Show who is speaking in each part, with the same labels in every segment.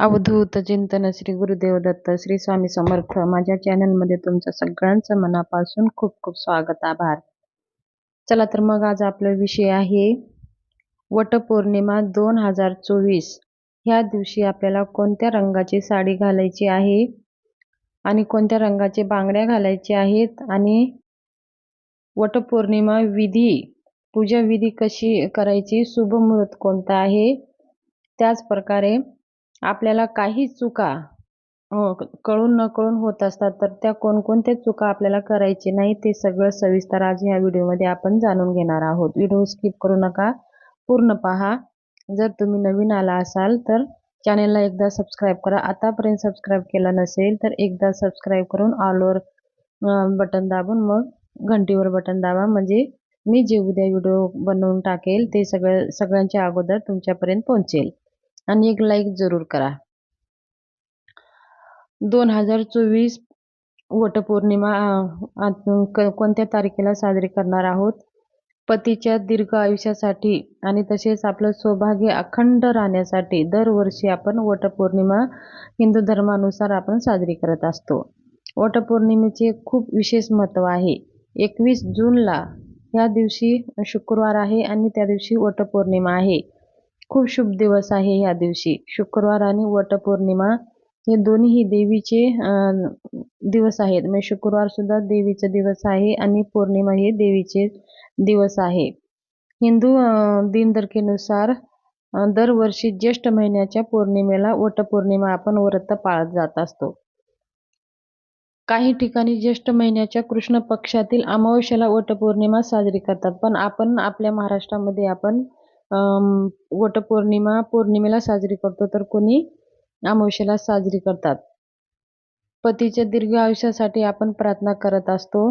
Speaker 1: अवधूत चिंतन श्री गुरुदेव दत्त श्री स्वामी समर्थ. माझ्या चॅनलमध्ये तुमचं सगळ्यांचं मनापासून खूप खूप स्वागत आभार. चला तर मग आज आपला विषय आहे वटपौर्णिमा दोन हजार चोवीस. ह्या दिवशी आपल्याला कोणत्या रंगाची साडी घालायची आहे आणि कोणत्या रंगाचे बांगड्या घालायच्या आहेत आणि वटपौर्णिमा विधी पूजा विधी कशी करायची शुभ मुहूर्त कोणता आहे त्याच प्रकारे आपल्याला काही चुका कळून न कळून होत असतात तर त्या कोणकोणत्या चुका आपल्याला करायची नाही ते सगळं सविस्तर आज ह्या व्हिडिओमध्ये आपण जाणून घेणार आहोत. व्हिडिओ स्किप करू नका पूर्ण पहा. जर तुम्ही नवीन आला असाल तर चॅनेलला एकदा सबस्क्राईब करा. आतापर्यंत सबस्क्राईब केला नसेल तर एकदा सबस्क्राईब करून ऑलवर बटन दाबून मग घंटीवर बटन दाबा. म्हणजे मी जे उद्या व्हिडिओ बनवून टाकेल ते सगळं सगळ्यांच्या अगोदर तुमच्यापर्यंत पोहोचेल. आणि एक लाईक जरूर करा. दोन हजार चोवीस वटपौर्णिमा कोणत्या तारखेला साजरी करणार आहोत? पतीच्या दीर्घ आयुष्यासाठी आणि तसेच आपलं सौभाग्य अखंड राहण्यासाठी दरवर्षी आपण वटपौर्णिमा हिंदू धर्मानुसार आपण साजरी करत असतो. वटपौर्णिमेचे खूप विशेष महत्त्व आहे. एकवीस जूनला या दिवशी शुक्रवार आहे आणि त्या दिवशी वटपौर्णिमा आहे. खूप शुभ दिवस आहे या दिवशी. शुक्रवार आणि वटपौर्णिमा हे दोन्ही देवीचे दिवस आहेत. म्हणजे शुक्रवार सुद्धा देवीचे दिवस आहे आणि पौर्णिमा हे देवीचे दिवस आहे. हिंदू दिनदरखेनुसार दरवर्षी ज्येष्ठ महिन्याच्या पौर्णिमेला वटपौर्णिमा आपण व्रत पाळत जात असतो. काही ठिकाणी ज्येष्ठ महिन्याच्या कृष्ण पक्षातील अमावस्याला वटपौर्णिमा साजरी करतात. पण आपण आपल्या महाराष्ट्रामध्ये आपण वटपौर्णिमा पौर्णिमेला साजरी करतो तर कोणी अमावस्येला साजरी करतात. पतीच्या दीर्घ आयुष्यासाठी आपण प्रार्थना करत असतो.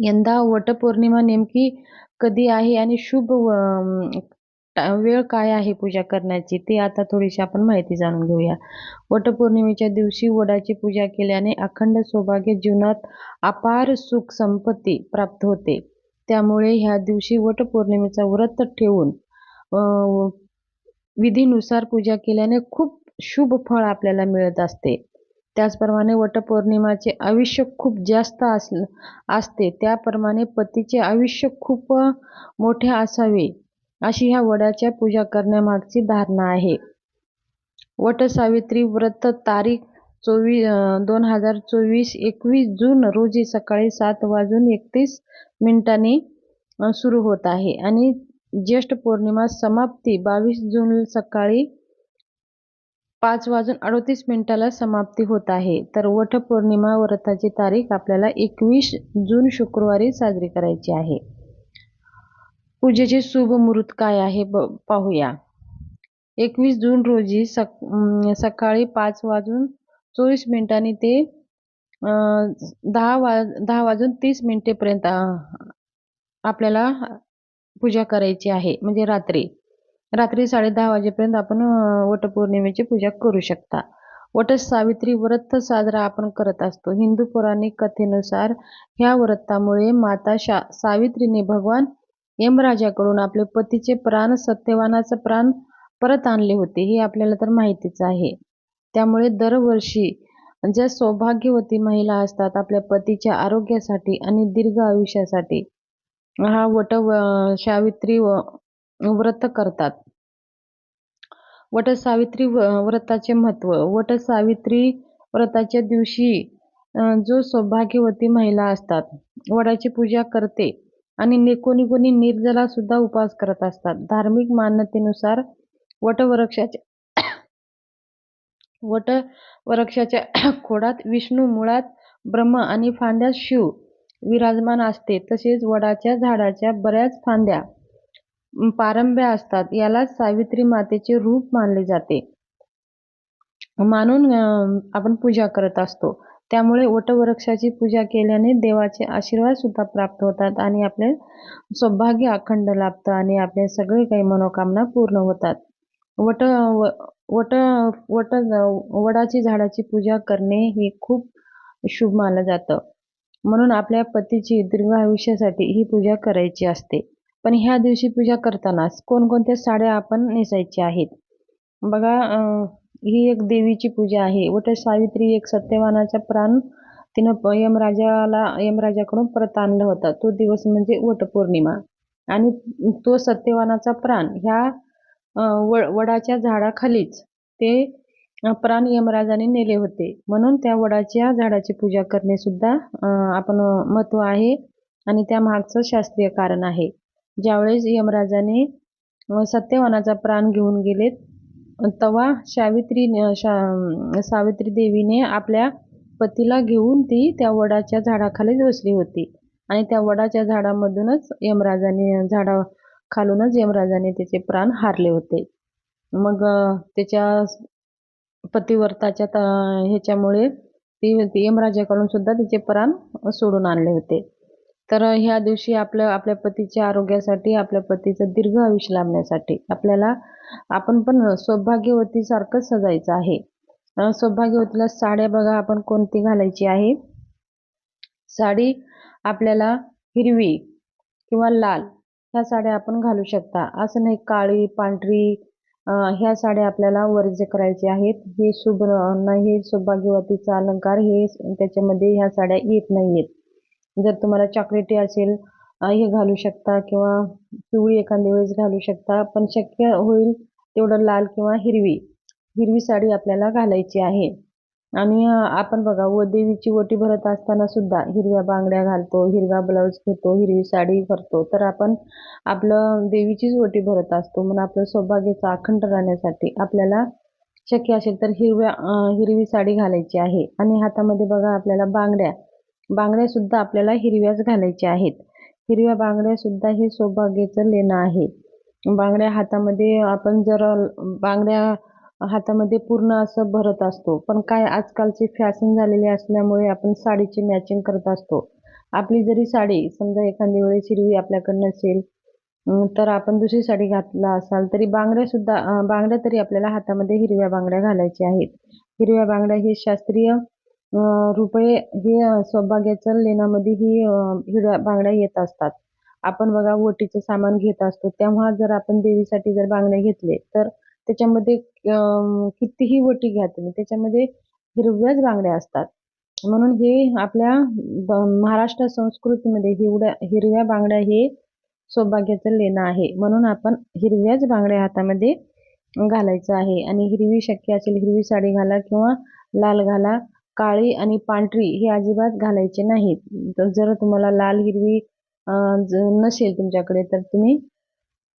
Speaker 1: यंदा वटपौर्णिमा नेमकी कधी आहे आणि शुभ वेळ काय आहे पूजा करण्याची ते आता थोडीशी आपण माहिती जाणून घेऊया. वटपौर्णिमेच्या दिवशी वडाची पूजा केल्याने अखंड सौभाग्य जीवनात अपार सुख संपत्ती प्राप्त होते. त्यामुळे ह्या दिवशी वटपौर्णिमेचा व्रत ठेवून विधीनुसार पूजा केल्याने खूप शुभ फळ आपल्याला मिळत असते. त्याचप्रमाणे वटपौर्णिमाचे आयुष्य खूप जास्त अस असते. त्याप्रमाणे पतीचे आयुष्य खूप मोठे असावे अशी ह्या वडाच्या पूजा करण्यामागची धारणा आहे. वटसावित्री व्रत तारीख चोवीस दोन हजार चोवीस एकवीस जून रोजी सकाळी सात वाजून एकतीस मिनिटांनी सुरू होत आहे. आणि ज्येष्ठ पौर्णिमा समाप्ती बावीस जून सकाळी पाच वाजून अडतीस मिनिटाला समाप्ती होत आहे. तर वटपौर्णिमा व्रताची तारीख आपल्याला एकवीस जून शुक्रवारी साजरी करायची आहे. पूजेचे शुभ मुहूर्त काय आहे पाहूया. एकवीस जून रोजी सक सकाळी पाच वाजून चोवीस मिनिटांनी ते दहा वा दहा वाजून तीस मिनिटेपर्यंत आपल्याला पूजा करायची आहे म्हणजे रात्री. रात्री साडे दहा वाजेपर्यंत आपण वटपौर्णिमेची पूजा करू शकता. वट सावित्री व्रत साजरा आपण करत असतो. हिंदू पौराणिक कथेनुसार ह्या व्रतामुळे माता शा सावित्रीने भगवान यमराजाकडून आपले पतीचे प्राण सत्यवानाचं प्राण परत आणले होते हे आपल्याला तर माहितीच आहे. त्यामुळे दरवर्षी ज्या सौभाग्यवती महिला असतात आपल्या पतीच्या आरोग्यासाठी आणि दीर्घ आयुष्यासाठी हा वट सावित्री व्रत करतात. वटसावित्री व्रताचे महत्त्व वटसावित्री व्रताच्या दिवशी जो सौभाग्यवती महिला असतात वडाची पूजा करते आणि कोणी कोणी निर्जला सुद्धा उपास करत असतात. धार्मिक मान्यतेनुसार वटवृक्षाच्या वटवृक्षाच्या खोडात विष्णू मुळात ब्रह्म आणि फांद्यात शिव विराजमान असते. तसेच वडाच्या झाडाच्या बऱ्याच फांद्या पारंब्या असतात. यालाच सावित्री मातेचे रूप मानले जाते. मानून आपण पूजा करत असतो. त्यामुळे वटवृक्षाची पूजा केल्याने देवाचे आशीर्वाद सुद्धा प्राप्त होतात आणि आपले सौभाग्य अखंड लाभतं आणि आपले सगळे काही मनोकामना पूर्ण होतात. वट वट वट वडाची झाडाची पूजा करणे हे खूप शुभ मानलं जातं. म्हणून आपल्या पतीची दीर्घ आयुष्यासाठी ही पूजा करायची असते. पण ह्या दिवशी पूजा करतानाच कोणकोणत्या साड्या आपण नेसायच्या आहेत? बघा ही एक देवीची पूजा आहे. वट सावित्री एक सत्यवानाचा प्राण. तिनं यमराजाला यमराजाकडून परत आणलं होतं. तो दिवस म्हणजे वटपौर्णिमा. आणि तो सत्यवानाचा प्राण. ह्या व वडाच्या झाडाखालीच ते प्राण यमराजाने नेले होते. म्हणून त्या वडाच्या झाडाची पूजा करणे सुद्धा आपण महत्त्व आहे आणि त्या मागचं शास्त्रीय कारण आहे. ज्यावेळेस यमराजाने सत्यवानाचा प्राण घेऊन गेलेत तेव्हा सावित्री शा सावित्री देवीने आपल्या पतीला घेऊन ती त्या वडाच्या झाडाखालीच बसली होती. आणि त्या वडाच्या झाडामधूनच यमराजाने झाडा खालूनच यमराजाने त्याचे प्राण हारले होते. मग त्याच्या पतिव्रताच्या त- ह्याच्यामुळे ती यमराजाकडून सुद्धा तिचे प्राण सोडून आणले होते. तर ह्या दिवशी आपल्या आपल्या पतीच्या आरोग्यासाठी आपल्या पतीचं दीर्घ आयुष्य लाभण्यासाठी आपल्याला आपण पण सौभाग्यवतीसारखंच सजायचं आहे. सौभाग्यवतीला साड्या बघा आपण कोणती घालायची आहे? साडी आपल्याला हिरवी किंवा लाल ह्या साड्या आपण घालू शकता. असं नाही काळी पांढरी ह्या साड्या आपल्याला वर्ज करायचे आहेत. हे शुभ नाही हे सौभाग्यवतीचा अलंकार हे त्याच्यामध्ये ह्या साड्या येत नाही आहेत जर तुम्हाला चॉकलेटी असेल हे घालू शकता किंवा पिवळी एखाद्या वेळेस घालू शकता पण शक्य होईल तेवढं लाल किंवा हिरवी. हिरवी साडी आपल्याला घालायची आहे. आणि आपण बघा व देवीची ओटी भरत असताना सुद्धा हिरव्या बांगड्या घालतो हिरवा ब्लाऊज घेतो हिरवी साडी भरतो तर आपण आपलं देवीचीच ओटी भरत असतो. म्हणून आपलं सौभाग्याचं अखंड राहण्यासाठी आपल्याला शक्य असेल तर हिरव्या हिरवी साडी घालायची आहे. आणि हातामध्ये बघा आपल्याला बांगड्या बांगड्या सुद्धा आपल्याला हिरव्याच घालायच्या आहेत. हिरव्या बांगड्या सुद्धा हे सौभाग्याचं लेणं आहे. बांगड्या हातामध्ये आपण जर बांगड्या हातामध्ये पूर्ण असं भरत असतो. पण काय आजकालची फॅशन झालेली असल्यामुळे आपण साडीची मॅचिंग करत असतो. आपली जरी साडी समजा एखादी वेळेस हिरवी आपल्याकडे नसेल तर आपण दुसरी साडी घातला असाल तरी बांगड्या सुद्धा बांगड्या तरी आपल्याला हातामध्ये हिरव्या बांगड्या घालायच्या आहेत. हिरव्या बांगड्या हे शास्त्रीय रुपये हे सौभाग्याच्या लेण्यामध्ये ही हिरव्या बांगड्या येत असतात. आपण बघा ओटीचं सामान घेत असतो. तेव्हा जर आपण देवीसाठी जर बांगड्या घेतले तर त्याच्यामध्ये कितीही वटी घ्या तुम्ही त्याच्यामध्ये हिरव्याच बांगड्या असतात. म्हणून हे आपल्या ब- महाराष्ट्र संस्कृतीमध्ये हिवड्या हिरव्या बांगड्या हे सौभाग्याचं लेणं आहे. म्हणून आपण हिरव्याच बांगड्या हातामध्ये घालायचं आहे. आणि हिरवी शक्य असेल हिरवी साडी घाला किंवा लाल घाला काळी आणि पांढरी हे अजिबात घालायचे नाहीत. तर जर तुम्हाला लाल हिरवी नसेल तुमच्याकडे तर तुम्ही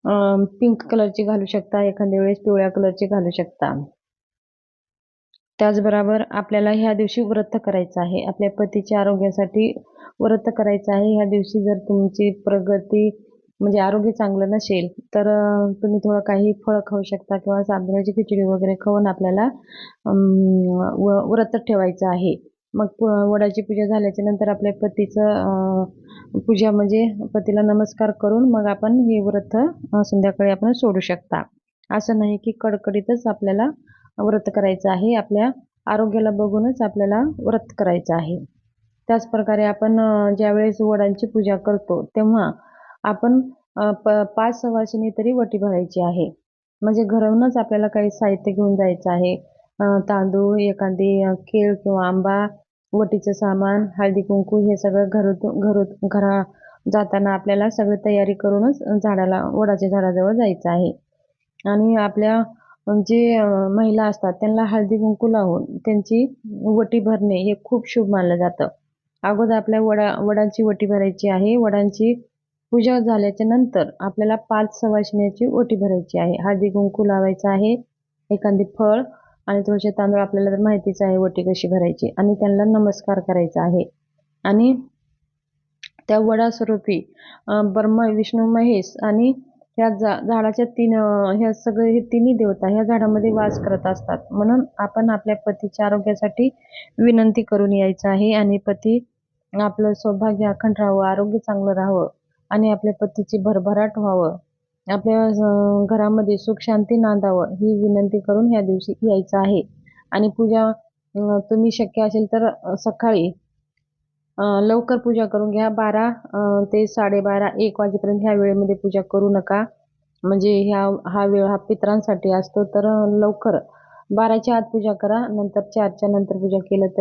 Speaker 1: पिंक कलरची घालू शकता एखाद्या वेळेस पिवळ्या कलरची घालू शकता. त्याचबरोबर आपल्याला ह्या दिवशी व्रत करायचं आहे. आपल्या पतीच्या आरोग्यासाठी व्रत करायचं आहे. ह्या दिवशी जर तुमची प्रगती म्हणजे आरोग्य चांगलं नसेल तर तुम्ही थोडं काही फळं खाऊ शकता किंवा साबणाची खिचडी वगैरे खाऊन आपल्याला व- व्रत ठेवायचं आहे. मग वडाची पूजा झाल्याच्यानंतर आपल्या पतीचं पूजा म्हणजे पतीला नमस्कार करून मग आपण हे व्रत संध्याकाळी आपण सोडू शकता. असं नाही की कडकडीतच आपल्याला व्रत करायचं आहे. आपल्या आरोग्याला बघूनच आपल्याला व्रत करायचं आहे. त्याच प्रकारे आपण ज्यावेळेस वडांची पूजा करतो तेव्हा आपण प पाच सवाशिनी तरी वटी भरायची आहे. म्हणजे घरूनच आपल्याला काही साहित्य घेऊन जायचं आहे. तांदूळ एखादी केळ किंवा आंबा वटीचं सामान हळदी कुंकू हे सगळं घरातून घरात घरा जाताना आपल्याला सगळी तयारी करूनच झाडाला वडाच्या झाडाजवळ जायचं आहे. आणि आपल्या जे महिला असतात त्यांना हळदी कुंकू लावून त्यांची वटी भरणे हे खूप शुभ मानलं जातं. अगोदर आपल्या वडा वडांची वटी भरायची आहे. वडांची पूजा झाल्याच्यानंतर आपल्याला पाच सवाशिण्याची ओटी भरायची आहे. हळदी कुंकू लावायचं आहे. एखादी फळ आणि थोडेसे तांदूळ आपल्याला तर माहितीच आहे वटी कशी भरायची. आणि त्यांना नमस्कार करायचा आहे. आणि त्या वडास्वरूपी अं, विष्णू महेश आणि ह्या जा झाडाच्या तीन ह्या सगळे हे तिन्ही देवता ह्या झाडामध्ये वास करत असतात. म्हणून आपण आपल्या पतीच्या आरोग्यासाठी विनंती करून यायचं आहे आणि पती आपलं सौभाग्य अखंड राहावं आरोग्य चांगलं राहावं आणि आपल्या पतीची भरभराट व्हावं. आपल्या घरामध्ये सुख शांती नांदावं ही विनंती करून ह्या दिवशी यायचं आहे. आणि पूजा तुम्ही शक्य असेल तर सकाळी लवकर पूजा करून घ्या. बारा ते साडेबारा एक वाजेपर्यंत ह्या वेळेमध्ये पूजा करू नका. म्हणजे ह्या हा वेळ हा पितरांसाठी असतो तर लवकर बाराच्या आत पूजा करा. नंतर चारच्या नंतर पूजा केलं तर